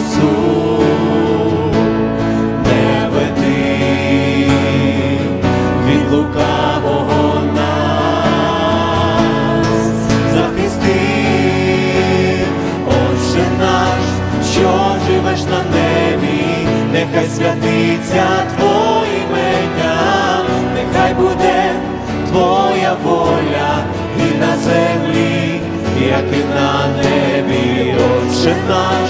Ісус, не від лукавого нас, Отче наш, що живеш на небі, нехай святиться Твої ім'я, нехай буде Твоя воля і на землі, як і на небі, Отче наш.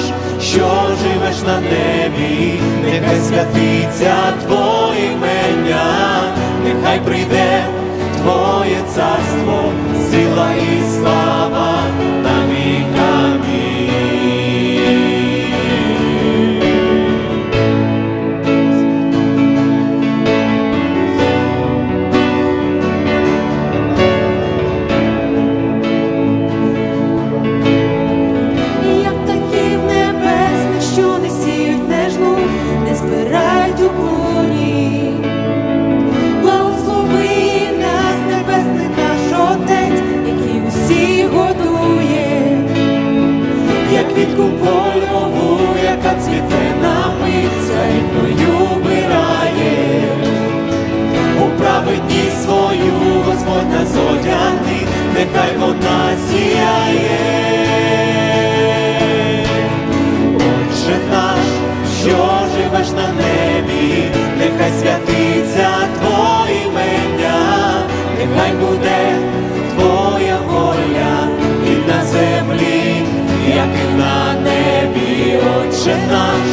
Святиться Твоє імення, нехай прийде Твоє царство, збирають у клуні. Благослови нас, небесний наш Отець, який усі годує, як квітку польову, яка цвіте Отче наш,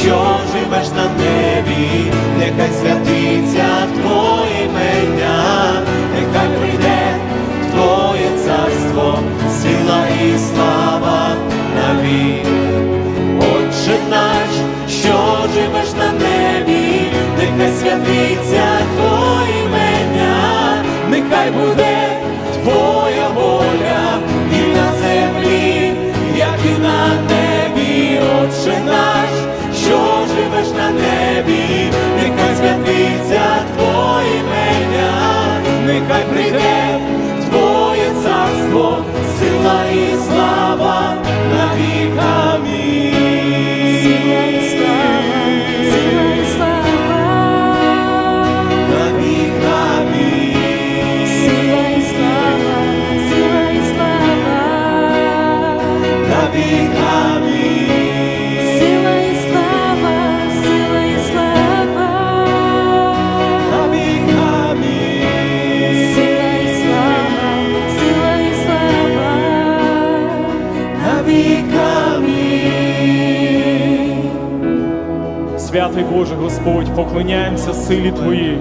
що живеш на небі, нехай святиться Святий Боже Господь, поклоняємося силі Твоїй.